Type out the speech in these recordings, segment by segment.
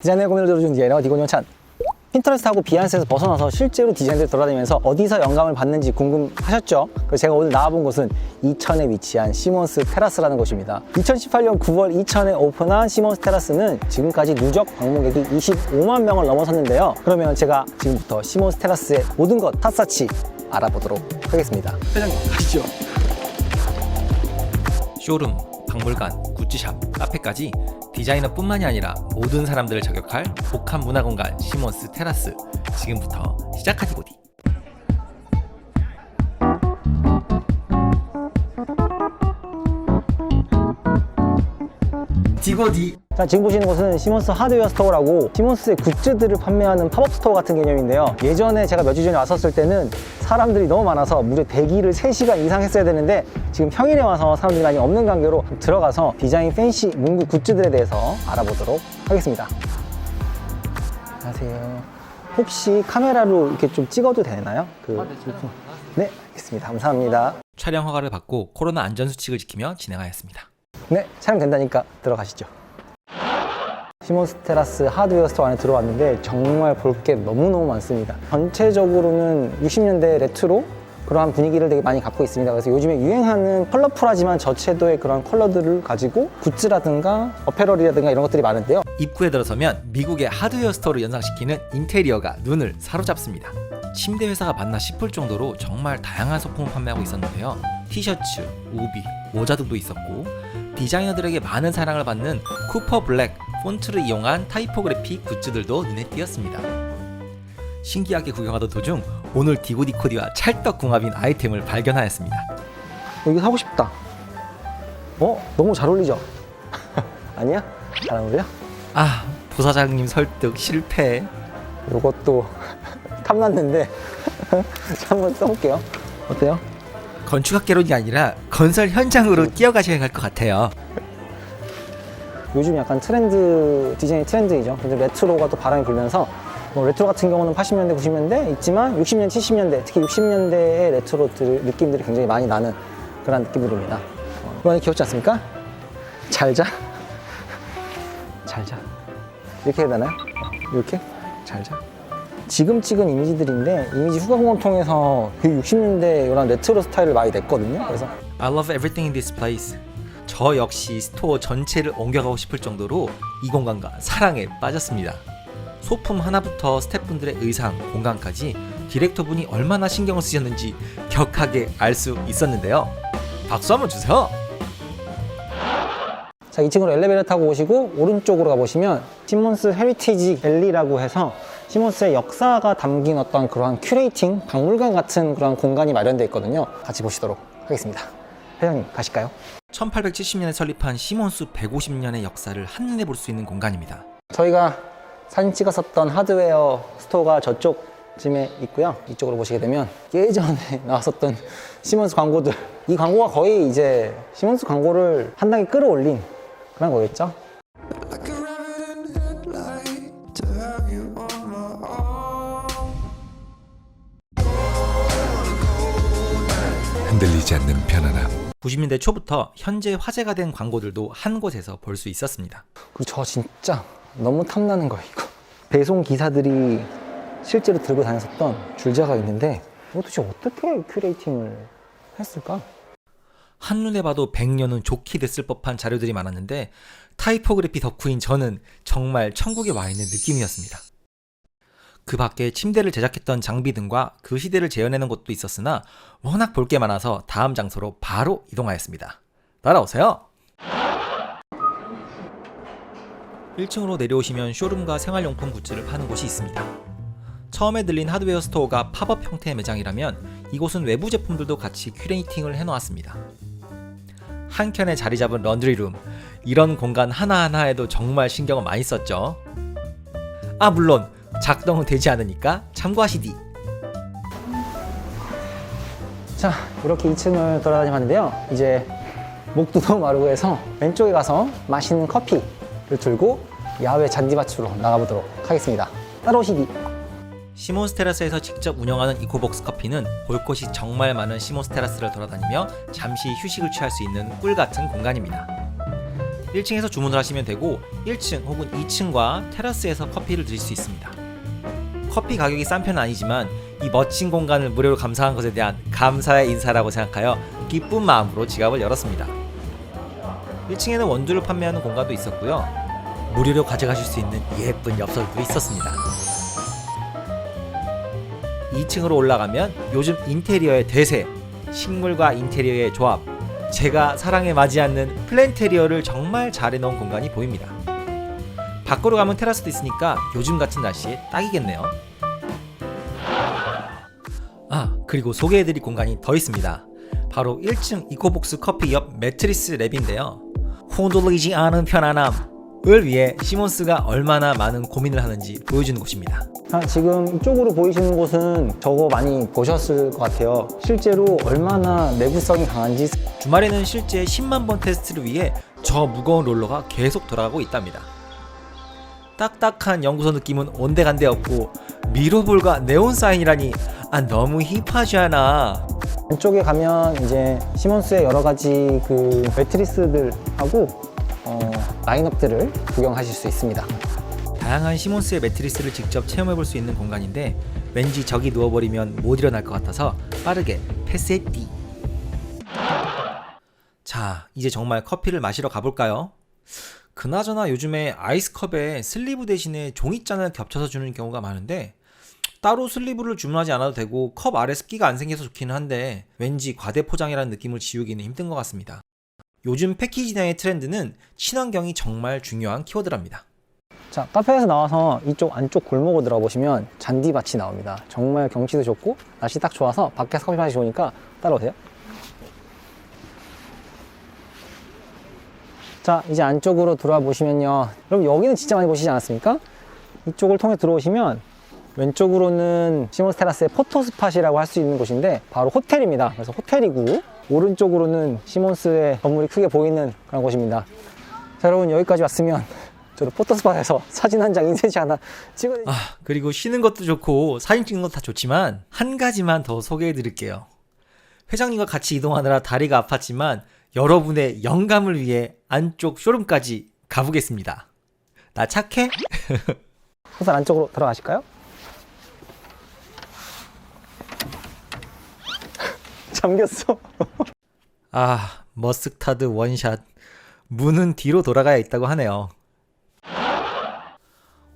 디자인의 고민을 들어준 디자이너 디곤 영찬. 핀터레스트하고 비안스에서 벗어나서 실제로 디자인들 돌아다니면서 어디서 영감을 받는지 궁금하셨죠? 그래서 제가 오늘 나와본 곳은 이천에 위치한 시몬스 테라스라는 곳입니다. 2018년 9월 이천에 오픈한 시몬스 테라스는 지금까지 누적 방문객이 25만 명을 넘어섰는데요. 그러면 제가 지금부터 시몬스 테라스의 모든 것 샅샅이 알아보도록 하겠습니다. 회장님 가시죠. 쇼룸, 박물관, 굿즈샵, 카페까지 디자이너뿐만이 아니라 모든 사람들을 저격할 복합 문화공간 시몬스 테라스. 지금부터 시작하디고디 디고디 자, 지금 보시는 곳은 시몬스 하드웨어 스토어라고 시몬스의 굿즈들을 판매하는 팝업 스토어 같은 개념인데요. 예전에 제가 몇 주 전에 왔었을 때는 사람들이 너무 많아서 무려 대기를 3시간 이상 했어야 되는데 지금 평일에 와서 사람들이 많이 없는 관계로 들어가서 디자인 팬시 문구 굿즈들에 대해서 알아보도록 하겠습니다. 안녕하세요. 혹시 카메라로 이렇게 좀 찍어도 되나요? 그 네, 알겠습니다. 감사합니다. 촬영 허가를 받고 코로나 안전수칙을 지키며 진행하였습니다. 네, 촬영 된다니까 들어가시죠. 시몬스 테라스 하드웨어 스토어 안에 들어왔는데 정말 볼 게 너무너무 많습니다. 전체적으로는 60년대 레트로 그러한 분위기를 되게 많이 갖고 있습니다. 그래서 요즘에 유행하는 컬러풀하지만 저채도의 그런 컬러들을 가지고 굿즈라든가 어페럴이라든가 이런 것들이 많은데요. 입구에 들어서면 미국의 하드웨어 스토어를 연상시키는 인테리어가 눈을 사로잡습니다. 침대 회사가 맞나 싶을 정도로 정말 다양한 소품을 판매하고 있었는데요. 티셔츠, 우비, 모자 등도 있었고 디자이너들에게 많은 사랑을 받는 쿠퍼 블랙 폰트를 이용한 타이포그래피 굿즈들도 눈에 띄었습니다. 신기하게 구경하던 도중 오늘 디고디코디와 찰떡궁합인 아이템을 발견하였습니다. 어, 이거 사고 싶다. 어? 너무 잘 어울리죠? 아니야? 잘안 어울려? 아 부사장님 설득 실패. 이것도 탐났는데 자, 한번 써볼게요. 어때요? 건축학개론이 아니라 건설 현장으로 뛰어가셔야 할 것 같아요. 요즘 약간 트렌드 디자인 트렌드이죠. 근데 레트로가 또 바람이 불면서 뭐 레트로 같은 경우는 80년대, 90년대 있지만 60년, 70년대 특히 60년대의 레트로들 느낌들이 굉장히 많이 나는 그런 느낌들입니다. 어, 이거 귀엽지 않습니까? 잘 자. 잘 자. 이렇게 해야 되나요? 어, 이렇게? 잘 자. 지금 찍은 이미지들인데 이미지 후가공을 통해서 그 60년대 이런 레트로 스타일을 많이 냈거든요. 그래서 I love everything in this place. 저 역시 스토어 전체를 옮겨가고 싶을 정도로 이 공간과 사랑에 빠졌습니다. 소품 하나부터 스태프분들의 의상, 공간까지 디렉터분이 얼마나 신경을 쓰셨는지 격하게 알 수 있었는데요. 박수 한번 주세요. 자, 2층으로 엘리베이터 타고 오시고 오른쪽으로 가보시면 시몬스 헤리티지 갤리라고 해서 시몬스의 역사가 담긴 어떤 그러한 큐레이팅, 박물관 같은 그런 공간이 마련되어 있거든요. 같이 보시도록 하겠습니다. 회장님 가실까요? 1870년에 설립한 시몬스 150년의 역사를 한눈에 볼 수 있는 공간입니다. 저희가 사진 찍었었던 하드웨어 스토어가 저쪽쯤에 있고요. 이쪽으로 보시게 되면 예전에 나왔었던 시몬스 광고들 이 광고가 거의 이제 시몬스 광고를 한 단계 끌어올린 그런 거겠죠? 흔들리지 않는 편안함 90년대 초부터 현재 화제가 된 광고들도 한 곳에서 볼 수 있었습니다. 그리고 저 진짜 너무 탐나는 거예요 이거 배송 기사들이 실제로 들고 다녔었던 줄자가 있는데 도대체 어떻게 큐레이팅을 했을까? 한눈에 봐도 100년은 좋게 됐을 법한 자료들이 많았는데 타이포그래피 덕후인 저는 정말 천국에 와 있는 느낌이었습니다. 그 밖에 침대를 제작했던 장비 등과 그 시대를 재현해낸 곳도 있었으나 워낙 볼 게 많아서 다음 장소로 바로 이동하였습니다. 따라오세요! 1층으로 내려오시면 쇼룸과 생활용품 굿즈를 파는 곳이 있습니다. 처음에 들린 하드웨어 스토어가 팝업 형태의 매장이라면 이곳은 외부 제품들도 같이 큐레이팅을 해놓았습니다. 한켠에 자리 잡은 런드리룸 이런 공간 하나하나에도 정말 신경을 많이 썼죠. 아 물론 작동은 되지 않으니까 참고하시디. 자 이렇게 2층을 돌아다니봤는데요 이제 목도 너무 마르고 해서 왼쪽에 가서 맛있는 커피를 들고 야외 잔디밭으로 나가보도록 하겠습니다 따라오시기 시몬스 테라스에서 직접 운영하는 이코복스 커피는 볼 곳이 정말 많은 시몬스 테라스를 돌아다니며 잠시 휴식을 취할 수 있는 꿀 같은 공간입니다. 1층에서 주문을 하시면 되고 1층 혹은 2층과 테라스에서 커피를 드실 수 있습니다. 커피 가격이 싼 편은 아니지만 이 멋진 공간을 무료로 감사한 것에 대한 감사의 인사라고 생각하여 기쁜 마음으로 지갑을 열었습니다. 1층에는 원두를 판매하는 공간도 있었고요. 무료로 가져가실 수 있는 예쁜 엽서도 있었습니다. 2층으로 올라가면 요즘 인테리어의 대세, 식물과 인테리어의 조합, 제가 사랑에 맞지 않는 플랜테리어를 정말 잘 해놓은 공간이 보입니다. 밖으로 가면 테라스도 있으니까 요즘 같은 날씨에 딱이겠네요. 아, 그리고 소개해드릴 공간이 더 있습니다. 바로 1층 이코복스 커피 옆 매트리스 랩인데요. 흔들리지 않은 편안함을 위해 시몬스가 얼마나 많은 고민을 하는지 보여주는 곳입니다. 아, 지금 이쪽으로 보이시는 곳은 저거 많이 보셨을 것 같아요. 실제로 얼마나 내구성이 강한지 주말에는 실제 10만 번 테스트를 위해 저 무거운 롤러가 계속 돌아가고 있답니다. 딱딱한 연구소 느낌은 온데간데 없고 미로볼과 네온 사인이라니 아 너무 힙하지 않아 안쪽에 가면 이제 시몬스의 여러 가지 그 매트리스들하고 어, 라인업들을 구경하실 수 있습니다. 다양한 시몬스의 매트리스를 직접 체험해 볼 수 있는 공간인데 왠지 저기 누워버리면 못 일어날 것 같아서 빠르게 패스했디 자 이제 정말 커피를 마시러 가볼까요? 그나저나 요즘에 아이스컵에 슬리브 대신에 종이잔을 겹쳐서 주는 경우가 많은데 따로 슬리브를 주문하지 않아도 되고 컵 아래 습기가 안 생겨서 좋기는 한데 왠지 과대 포장이라는 느낌을 지우기는 힘든 것 같습니다. 요즘 패키지 디자인의 트렌드는 친환경이 정말 중요한 키워드랍니다. 자, 카페에서 나와서 이쪽 안쪽 골목으로 들어보시면 잔디밭이 나옵니다. 정말 경치도 좋고 날씨 딱 좋아서 밖에서 커피 마시 좋으니까 따라오세요. 자, 이제 안쪽으로 들어와 보시면요. 여러분 여기는 진짜 많이 보시지 않았습니까? 이쪽을 통해 들어오시면 왼쪽으로는 시몬스 테라스의 포토 스팟이라고 할 수 있는 곳인데 바로 호텔입니다. 그래서 호텔이고 오른쪽으로는 시몬스의 건물이 크게 보이는 그런 곳입니다. 자, 여러분 여기까지 왔으면 저도 포토스팟에서 사진 한 장 인쇄지 하나 찍어 아, 그리고 쉬는 것도 좋고 사진 찍는 것도 다 좋지만 한 가지만 더 소개해 드릴게요. 회장님과 같이 이동하느라 다리가 아팠지만 여러분의 영감을 위해 안쪽 쇼룸까지 가보겠습니다. 나 착해? 우선 안쪽으로 들어가실까요? 잠겼어. 아, 머스타드 원샷. 문은 뒤로 돌아가야 있다고 하네요.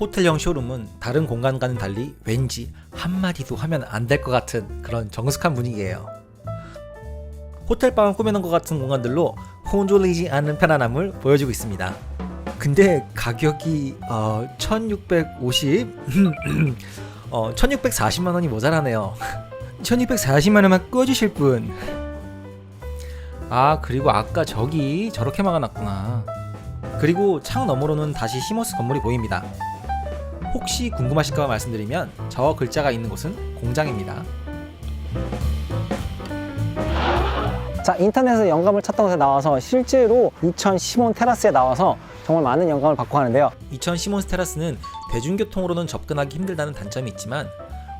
호텔형 쇼룸은 다른 공간과는 달리 왠지 한마디도 하면 안 될 것 같은 그런 정숙한 분위기예요. 호텔방을 꾸며놓은 것 같은 공간들로 혼졸리지 않는 편안함을 보여주고 있습니다. 근데 가격이 어, 1650? 어, 1640만 원이 모자라네요. 1640만 원만 꺼주실 분. 아 그리고 아까 저기 저렇게 막아놨구나 그리고 창 너머로는 다시 시모스 건물이 보입니다 혹시 궁금하실까 말씀드리면 저 글자가 있는 곳은 공장입니다 자, 인터넷에서 영감을 찾던 곳에 나와서 실제로 2010원 테라스에 나와서 정말 많은 영감을 받고 가는데요. 2000 시몬스 테라스는 대중교통으로는 접근하기 힘들다는 단점이 있지만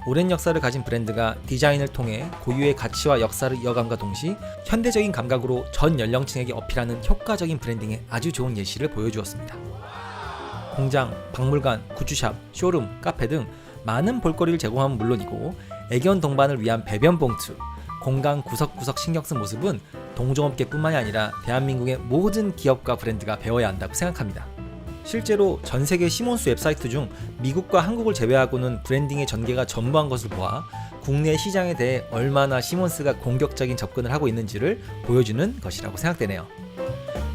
오랜 역사를 가진 브랜드가 디자인을 통해 고유의 가치와 역사를 이어감과 동시 현대적인 감각으로 전 연령층에게 어필하는 효과적인 브랜딩의 아주 좋은 예시를 보여주었습니다. 공장, 박물관, 굿즈샵, 쇼룸, 카페 등 많은 볼거리를 제공함은 물론이고 애견 동반을 위한 배변 봉투, 공간 구석구석 신경 쓴 모습은 동종업계뿐만이 아니라 대한민국의 모든 기업과 브랜드가 배워야 한다고 생각합니다. 실제로 전 세계 시몬스 웹사이트 중 미국과 한국을 제외하고는 브랜딩의 전개가 전무한 것을 보아 국내 시장에 대해 얼마나 시몬스가 공격적인 접근을 하고 있는지를 보여주는 것이라고 생각되네요.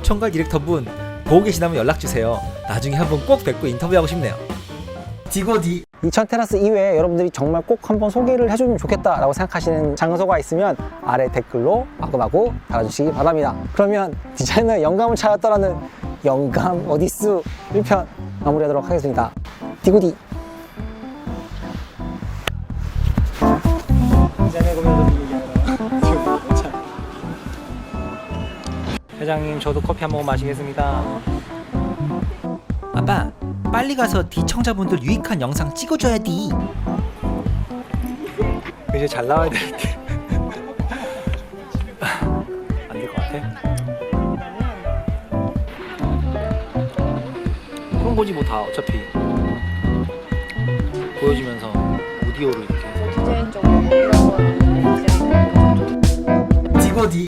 총괄 디렉터분 보고 계시다면 연락 주세요. 나중에 한번 꼭 뵙고 인터뷰하고 싶네요. 디고디 2000 테라스 이외에 여러분들이 정말 꼭 한번 소개를 해주면 좋겠다라고 생각하시는 장소가 있으면 아래 댓글로 마구마구 달아주시기 바랍니다. 그러면 디자이너의 영감을 찾았다라는 영감 어디스 1편 마무리하도록 하겠습니다. 디구디 회장님 저도 커피 한 모금 마시겠습니다. 아빠 빨리 가서 D 청자분들 유익한 영상 찍어줘야 돼. 이제 잘 나와야 되는데 안 될 것 같아. 그런 거지 뭐 다 어차피 보여주면서 오디오로 이렇게. 디자인적으로 이런 거는 디자인. 디.